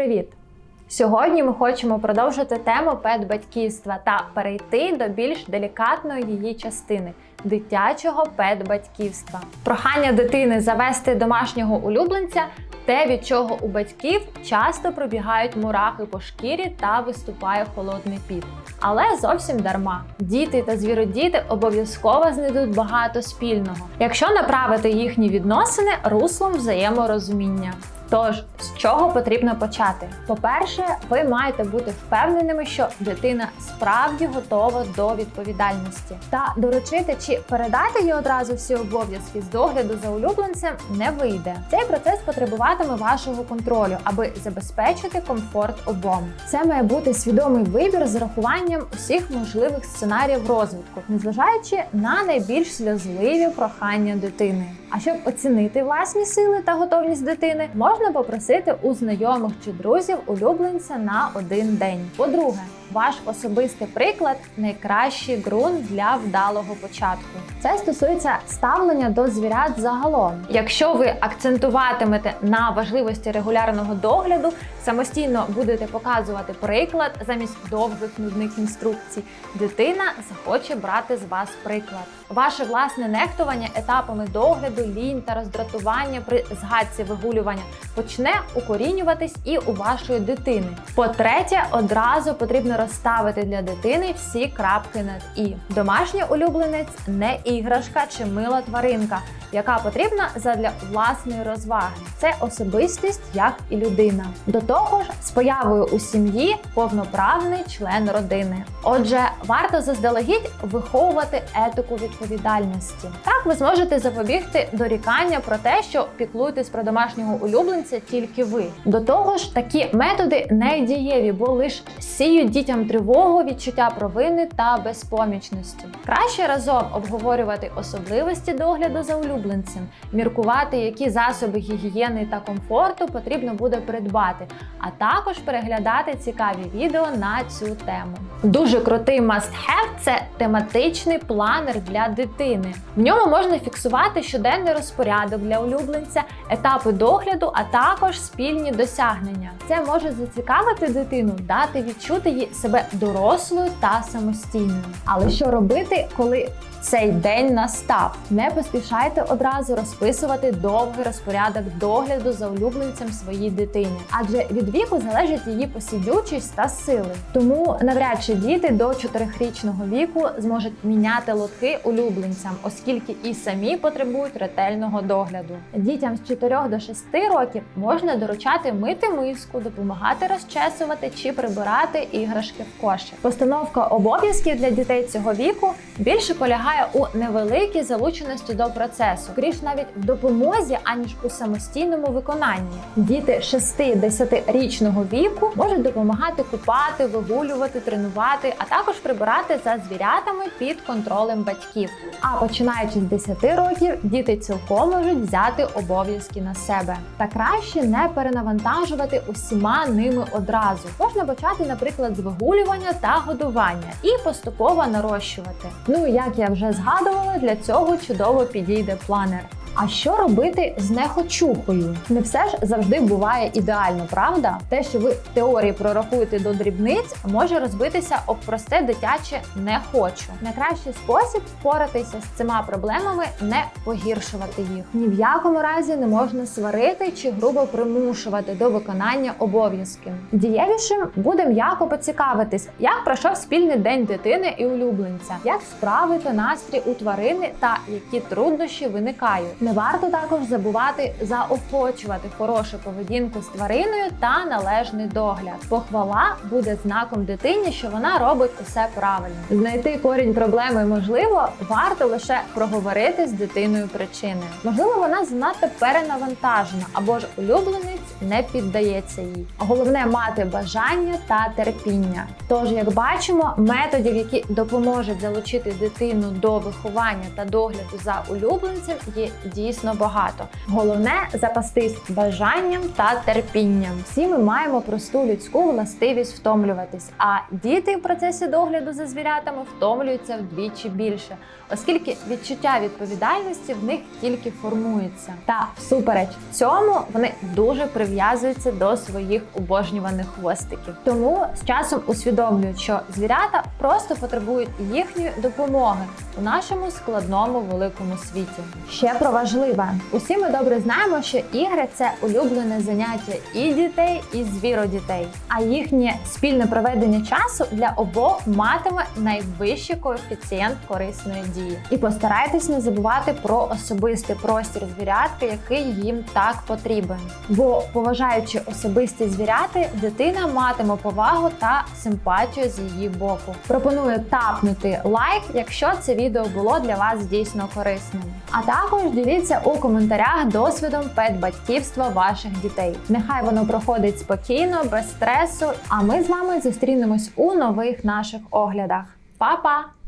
привіт! Сьогодні ми хочемо продовжити тему педбатьківства та перейти до більш делікатної її частини дитячого педбатьківства. Прохання дитини завести домашнього улюбленця те, від чого у батьків часто пробігають мурахи по шкірі та виступає холодний піт. Але зовсім дарма. Діти та звіродіти обов'язково знайдуть багато спільного, якщо направити їхні відносини руслом взаєморозуміння. Тож, з чого потрібно почати? По-перше, ви маєте бути впевненими, що дитина справді готова до відповідальності. Та доручити чи передати їй одразу всі обов'язки з догляду за улюбленцем не вийде. Цей процес потребуватиме вашого контролю, аби забезпечити комфорт обом. Це має бути свідомий вибір з урахуванням усіх можливих сценаріїв розвитку, незважаючи на найбільш сльозливі прохання дитини. А щоб оцінити власні сили та готовність дитини, можна попросити у знайомих чи друзів улюбленця на один день. По-друге, ваш особистий приклад найкращий ґрунт для вдалого початку. Це стосується ставлення до звірят загалом. Якщо ви акцентуватимете на важливості регулярного догляду, самостійно будете показувати приклад замість довгих нудних інструкцій, дитина захоче брати з вас приклад. Ваше власне нехтування етапами догляду, лінь та роздратування при згадці вигулювання почне укорінюватись і у вашої дитини. По-третє, одразу потрібно розставити для дитини всі крапки над і. Домашній улюбленець не іграшка чи мила тваринка, яка потрібна задля власної розваги. Це особистість, як і людина. До того ж, з появою у сім'ї повноправний член родини. Отже, варто заздалегідь виховувати етику відповідальності. Так ви зможете запобігти дорікання про те, що піклуєтесь про домашнього улюбленця тільки ви. До того ж, такі методи не дієві, бо лише сіють дітям тривогу, відчуття провини та безпомічності. Краще разом обговорювати особливості догляду за улюбленцем, міркувати, які засоби гігієни та комфорту потрібно буде придбати, а також переглядати цікаві відео на цю тему. Дуже крутий must-have – це тематичний планер для дитини. В ньому можна фіксувати щоденний розпорядок для улюбленця, етапи догляду, а також спільні досягнення. Це може зацікавити дитину, дати відчути їй себе дорослою та самостійною. Але що робити, коли цей день настав? Не поспішайте одразу розписувати довгий розпорядок догляду за улюбленцем своїй дитині, адже від віку залежить її посідючість та сили. Тому навряд чи діти до 4-річного віку зможуть міняти лотки улюбленцям, оскільки і самі потребують ретельного догляду. Дітям з 4 до 6 років можна доручати мити миску, допомагати розчесувати чи прибирати іграшки в кошик. Постановка обов'язків для дітей цього віку більше полягає у невеликій залученості до процесу, скоріш навіть в допомозі, аніж у самостійному виконанні. Діти 6-10-річного віку можуть допомагати купати, вигулювати, тренувати, а також прибирати за звірятами під контролем батьків. А починаючи з 10 років, діти цілком можуть взяти обов'язки на себе. Та краще не перенавантажувати усіма ними одразу. Можна почати, наприклад, з вигулювання та годування і поступово нарощувати. Ну як я вже згадувала, для цього чудово підійде планер. А що робити з нехочухою? Не все ж завжди буває ідеально, правда? Те, що ви в теорії прорахуєте до дрібниць, може розбитися об просте дитяче не хочу. Найкращий спосіб впоратися з цими проблемами не погіршувати їх. Ні в якому разі не можна сварити чи грубо примушувати до виконання обов'язків. Дієвішим буде м'яко поцікавитись, як пройшов спільний день дитини і улюбленця, як справи та настрій у тварини та які труднощі виникають. Не варто також забувати заохочувати хорошу поведінку з твариною та належний догляд. Похвала буде знаком дитині, що вона робить усе правильно. Знайти корінь проблеми можливо, варто лише проговорити з дитиною причини. Можливо, вона занадто перенавантажена або ж улюбленець не піддається їй. Головне мати бажання та терпіння. Тож, як бачимо, методів, які допоможуть залучити дитину до виховання та догляду за улюбленцем, є дійсно багато. Головне запастись бажанням та терпінням. Всі ми маємо просту людську властивість втомлюватись, а діти в процесі догляду за звірятами втомлюються вдвічі більше, оскільки відчуття відповідальності в них тільки формується. Та всупереч цьому вони дуже прив'язуються до своїх обожнюваних хвостиків. Тому з часом усвідомлюють, що звірята просто потребують їхньої допомоги у нашому складному великому світі. Ще про важливе: усі ми добре знаємо, що ігри це улюблене заняття і дітей, і звіродітей. А їхнє спільне проведення часу для обох матиме найвищий коефіцієнт корисної дії. І постарайтесь не забувати про особистий простір звірятки, який їм так потрібен. Бо, поважаючи особисті звіряти, дитина матиме повагу та симпатію з її боку. Пропоную тапнути лайк, якщо це відео було для вас дійсно корисним. А також діліться у коментарях досвідом педбатьківства ваших дітей. Нехай воно проходить спокійно, без стресу. А ми з вами зустрінемось у нових наших оглядах. Па-па!